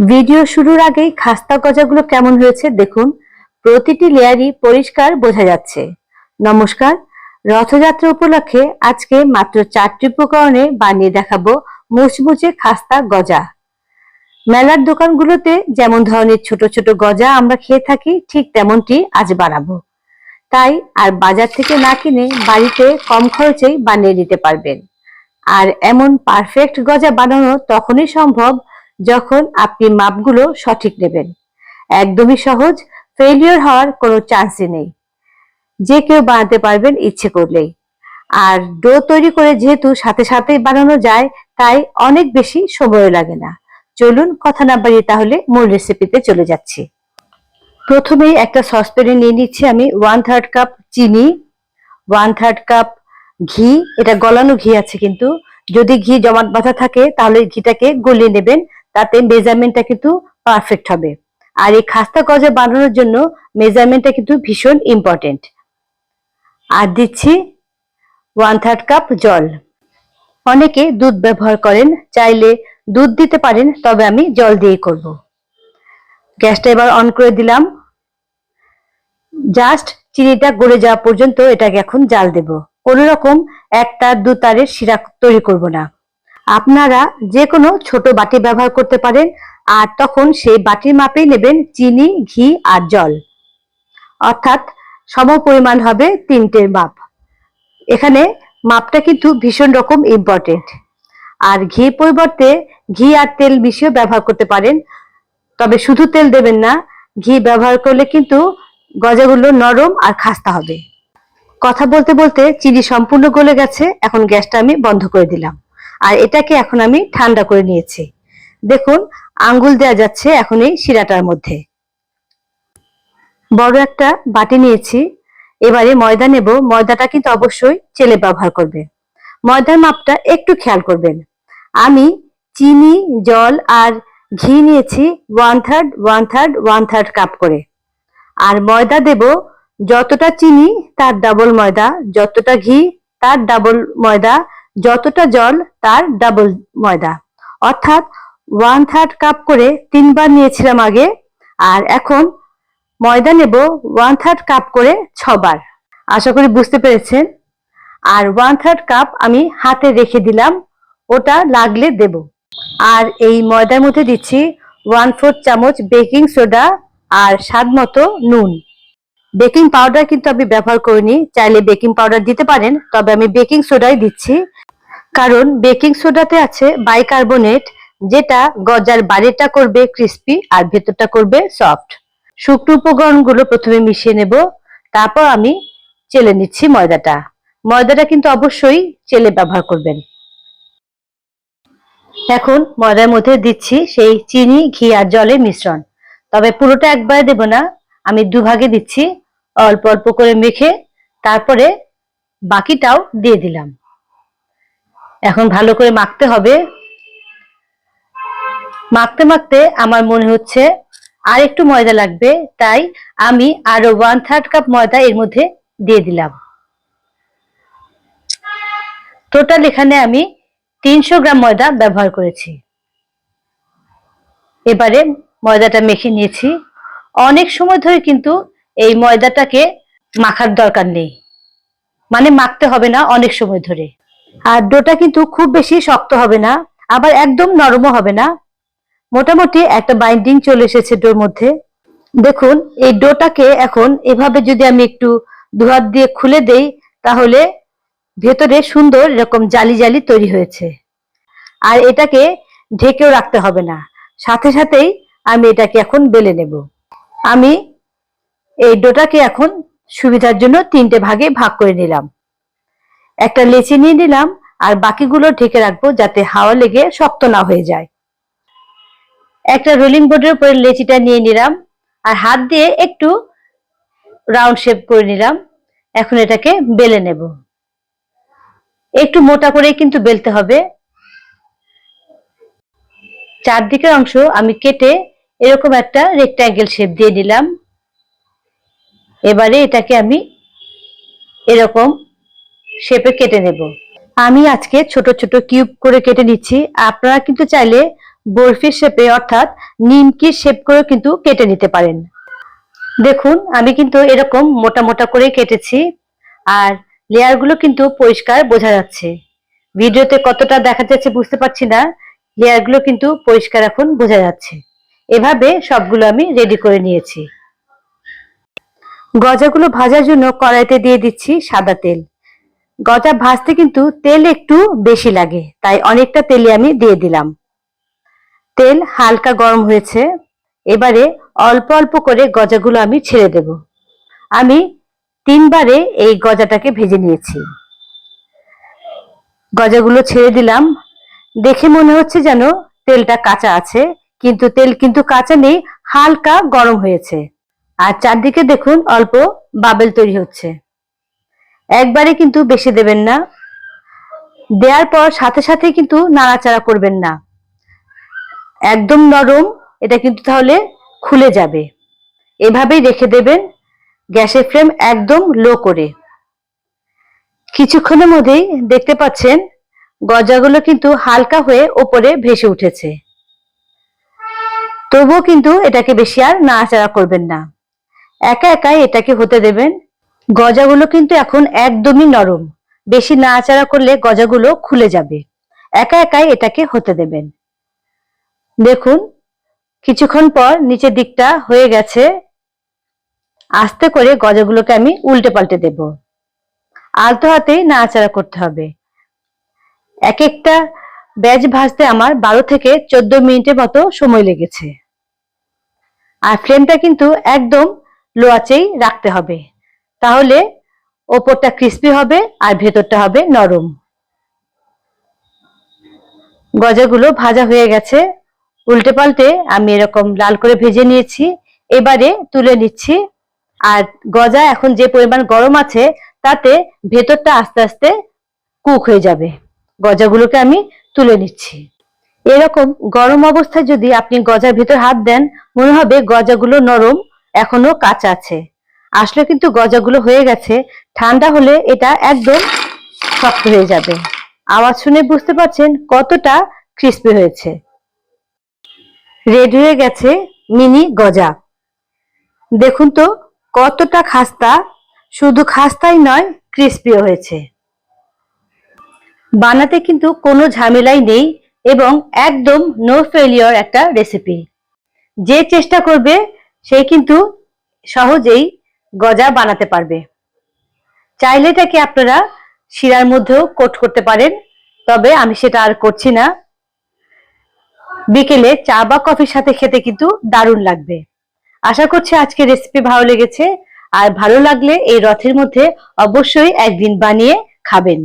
Video শুরুর আগেই খাস্তা গজাগুলো কেমন হয়েছে দেখুন। প্রতিটি লেয়ারই পরিষ্কার বোঝা যাচ্ছে। নমস্কার, রথযাত্রা উপলক্ষে আজকে মাত্র চারটি উপকরণে বানিয়ে দেখাবো মুচমুচে খাস্তা গজা। মেলার দোকানগুলোতে যেমন ধরনের ছোট ছোট গজা আমরা খেয়ে থাকি, ঠিক তেমনটি আজ বানাবো। তাই আর বাজার থেকে না কিনে বাড়িতে কম খরচেই বানিয়ে নিতে পারবেন। আর এমন পারফেক্ট গজা বানানো তখনই সম্ভব যখন আপনি মাপগুলো সঠিক নেবেন। একদমই সহজ ফেলিওর হওয়ার কোনো চান্সই নেই। যে কেউ বানাতে পারবেন ইচ্ছে করলেই। আর ডো তৈরি করে যেহেতু সাথে সাথেই বানানো যায়, তাই অনেক বেশি সময় লাগে না। চলুন কথা না বাড়িয়ে তাহলে মূল রেসিপিতে চলে যাচ্ছি। প্রথমেই একটা সসপ্যানে নিয়ে নিচ্ছি আমি ওয়ান থার্ড কাপ চিনি ওয়ান থার্ড কাপ ঘি। এটা গলানো ঘি আছে কিন্তু। যদি ঘি জমাট বাঁধা থাকে, তাহলে ঘিটাকে গলিয়ে নেবেন। তাতে মেজারমেন্টটা কিন্তু পারফেক্ট হবে। আর এই খাস্তা গজা বানানোর জন্য মেজারমেন্টটা কিন্তু ভীষণ ইম্পর্টেন্ট আর দিচ্ছি ওয়ান থার্ড কাপ জল। অনেকে দুধ ব্যবহার করেন, চাইলে দুধ দিতে পারেন, তবে আমি জল দিয়ে করব। গ্যাসটা এবার অন করে দিলাম। জাস্ট চিনিটা গলে যাওয়া পর্যন্ত এটাকে এখন জাল দেব। কোনো রকম এক তার দু তারের শিরা তৈরি করব না। আপনারা যে কোনো ছোট বাটি ব্যবহার করতে পারেন, আর তখন সেই বাটির মাপেই নেবেন চিনি, ঘি আর জল। অর্থাৎ সম পরিমাণ হবে তিনটের মাপ। এখানে মাপটা কিন্তু ভীষণ রকম ইম্পর্টেন্ট আর ঘি পরিবর্তে ঘি আর তেল মিশিয়েও ব্যবহার করতে পারেন। তবে শুধু তেল দেবেন না, ঘি ব্যবহার করলে কিন্তু গজাগুলো নরম আর খাস্তা হবে। কথা বলতে বলতে চিনি সম্পূর্ণ গলে গেছে, এখন গ্যাসটা আমি বন্ধ করে দিলাম। আর এটাকে এখন আমি ঠান্ডা করে নিয়েছি। দেখুন, আঙ্গুল দেওয়া যাচ্ছে এখন এই শিরাটার মধ্যে। বড় একটা বাটি নিয়েছি। এবারে ময়দা নেব। ময়দাটা কিন্তু অবশ্যই চেলে ব্যবহার করবে ময়দার মাপটা একটু খেয়াল করবেন। আমি চিনি, জল আর ঘি নিয়েছি one third one third one third cup করে। আর ময়দা দেব যতটা চিনি, তার ডাবল ময়দা, যতটা ঘি, তার ডাবল ময়দা যতটা জল তার ডাবল ময়দা। অর্থাৎ ওয়ান থার্ড কাপ করে তিনবার নিয়েছিলাম আগে, আর এখন ময়দা নেব ওয়ান থার্ড কাপ করে ছবার। আশা করি বুঝতে পেরেছেন? আর ওয়ান থার্ড কাপ আমি হাতে রেখে দিলাম, ওটা লাগলে দেব। আর এই ময়দার মধ্যে দিচ্ছি ওয়ান ফোর্থ চামচ বেকিং সোডা আর স্বাদ মতো নুন। বেকিং পাউডার কিন্তু আমি ব্যবহার করিনি। চাইলে বেকিং পাউডার দিতে পারেন, তবে আমি বেকিং সোডাই দিচ্ছি। কারণ বেকিং সোডাতে আছে বাইকার্বনেট, যেটা গজার বাইরেটা করবে ক্রিস্পি আর ভেতরটা করবে সফট। শুকনো উপকরণগুলো প্রথমে মিশিয়ে নেব, তারপর আমি চেলে নিচ্ছি ময়দাটা। ময়দাটা কিন্তু অবশ্যই চেলে ব্যবহার করবেন। এখন ময়দার মধ্যে দিচ্ছি সেই চিনি, ঘি আর জলের মিশ্রণ। তবে পুরোটা একবারে দেব না আমি দুভাগে দিচ্ছি। অল্প অল্প করে মেখে তারপরে বাকিটাও দিয়ে দিলাম। এখন ভালো করে মাখতে হবে। মাখতে মাখতে আমার মনে হচ্ছে আর একটু ময়দা লাগবে, তাই আমি আরও ওয়ান থার্ড কাপ ময়দা এর মধ্যে দিয়ে দিলাম। টোটাল এখানে আমি তিনশো গ্রাম ময়দা ব্যবহার করেছি। এবারে ময়দাটা মেখে নিয়েছি। অনেক সময় ধরে কিন্তু এই ময়দাটাকে মাখার দরকার নেই। মানে মাখতে হবে না অনেক সময় ধরে। আর ডোটা কিন্তু খুব বেশি শক্ত হবে না, আবার একদম নরমও হবে না। মোটামুটি একটা বাইন্ডিং চলে এসেছে ডোর মধ্যে। দেখুন, এই ডোটাকে এখন এভাবে যদি আমি একটু দুহাত দিয়ে খুলে দেই, তাহলে ভেতরে সুন্দর এরকম জালি জালি তৈরি হয়েছে। আর এটাকে ঢেকেও রাখতে হবে না। সাথে সাথেই আমি এটাকে এখন বেলে নেব। আমি এই ডোটাকে এখন সুবিধার জন্য তিনটে ভাগে ভাগ করে নিলাম। একটা লেচি নিয়ে নিলাম আর বাকিগুলো ঢেকে রাখব যাতে হাওয়া লেগে শক্ত না হয়ে যায়। একটা রোলিং বোর্ডের উপরে লেচিটা নিয়ে নিলাম আর হাত দিয়ে একটু রাউন্ড শেপ করে নিলাম। এখন এটাকে বেলে নেব। একটু মোটা করে কিন্তু বেলতে হবে। চারদিকের অংশ আমি কেটে এরকম একটা রেক্ট্যাঙ্গেল শেপ দিয়ে নিলাম। এবারে এটাকে আমি এরকম শেপে কেটে নেব। আমি আজকে ছোট ছোট কিউব করে কেটে নিচ্ছি। আপনারা কিন্তু চাইলে বরফির শেপে অর্থাৎ নিমকির শেপ করে কিন্তু কেটে নিতে পারেন। দেখুন, আমি কিন্তু এরকম মোটা মোটা করে কেটেছি আর লেয়ারগুলো কিন্তু পরিষ্কার বোঝা যাচ্ছে। ভিডিওতে কতটা দেখা যাচ্ছে বুঝতে পারছি না। লেয়ারগুলো কিন্তু পরিষ্কার এখন বোঝা যাচ্ছে। এভাবে সবগুলো আমি রেডি করে নিয়েছি। গজাগুলো ভাজার জন্য কড়াইতে দিয়ে দিচ্ছি সাদা তেল। গজা ভাজতে কিন্তু তেল একটু বেশি লাগে, তাই অনেকটা তেলে আমি দিয়ে দিলাম। তেল হালকা গরম হয়েছে, এবারে অল্প অল্প করে গজাগুলো আমি ছেড়ে দেব। আমি তিনবারে এই গজাটাকে ভেজে নিয়েছি। গজাগুলো ছেড়ে দিলাম। দেখে মনে হচ্ছে যেন তেলটা কাঁচা আছে কিন্তু তেল কিন্তু কাঁচা নেই, হালকা গরম হয়েছে। আর চারদিকে দেখুন অল্প বাবেল তৈরি হচ্ছে। একবারে কিন্তু বেশি দেবেন না। দেওয়ার পর সাথে সাথে কিন্তু নাড়াচাড়া করবেন না। একদম নরম, এটা কিন্তু তাহলে খুলে যাবে। এভাবেই রেখে দেবেন গ্যাসের ফ্লেম একদম লো করে। কিছুক্ষণের মধ্যেই দেখতে পাচ্ছেন গজাগুলো কিন্তু হালকা হয়ে ওপরে ভেসে উঠেছে। তবুও কিন্তু এটাকে বেশি আর নাড়াচাড়া করবেন না। একা একাই এটাকে হতে দেবেন। গজাগুলো কিন্তু এখন একদমই নরম। বেশি নাড়াচাড়া করলে গজাগুলো খুলে যাবে। একা একাই এটাকে হতে দেবেন। দেখুন, কিছুক্ষণ পর নিচের দিকটা হয়ে গেছে। আস্তে করে গজাগুলোকে আমি উল্টে পাল্টে দেব। আলতো হাতেই নাড়াচাড়া করতে হবে। এক একটা ব্যাচ ভাজতে আমার বারো থেকে চোদ্দ মিনিটের মতো সময় লেগেছে। আর ফ্লেমটা কিন্তু একদম লো আঁচেই রাখতে হবে। তাহলে ওপরটা ক্রিস্পি হবে আর ভেতরটা হবে নরম। গজাগুলো ভাজা হয়ে গেছে। উল্টে পাল্টে আমি এরকম লাল করে ভেজে নিয়েছি। এবারে তুলে নিচ্ছি। আর গজা এখন যে পরিমাণ গরম আছে, তাতে ভেতরটা আস্তে আস্তে কুক হয়ে যাবে। গজাগুলোকে আমি তুলে নিচ্ছি। এরকম গরম অবস্থায় যদি আপনি গজার ভিতর হাত দেন, মনে হবে গজাগুলো নরম, এখনও কাঁচা আছে। আসলে কিন্তু গজাগুলো হয়ে গেছে, ঠান্ডা হলে এটা একদম শক্ত হয়ে যাবে। আওয়াজ শুনে বুঝতে পারছেন কতটা ক্রিস্পি হয়েছে। রেডি হয়ে গেছে মিনি গজা। দেখুন তো, কতটা খাস্তা। শুধু খাস্তাই নয় ক্রিস্পিও হয়েছে। বানাতে কিন্তু কোনো ঝামেলাই নেই এবং একদম নো ফেলিওর একটা রেসিপি যে চেষ্টা করবে, সে কিন্তু সহজেই গজা বানাতে পারবে। চাইলে এটাকে আপনারা শিরার মধ্যেও কোট করতে পারেন, তবে আমি সেটা আর করছি না। বিকেলে চা বা কফির সাথে খেতে কিন্তু দারুণ লাগবে। আশা করছি আজকে রেসিপি ভালো লেগেছে। আর ভালো লাগলে এই রথের মধ্যে অবশ্যই একদিন বানিয়ে খাবেন।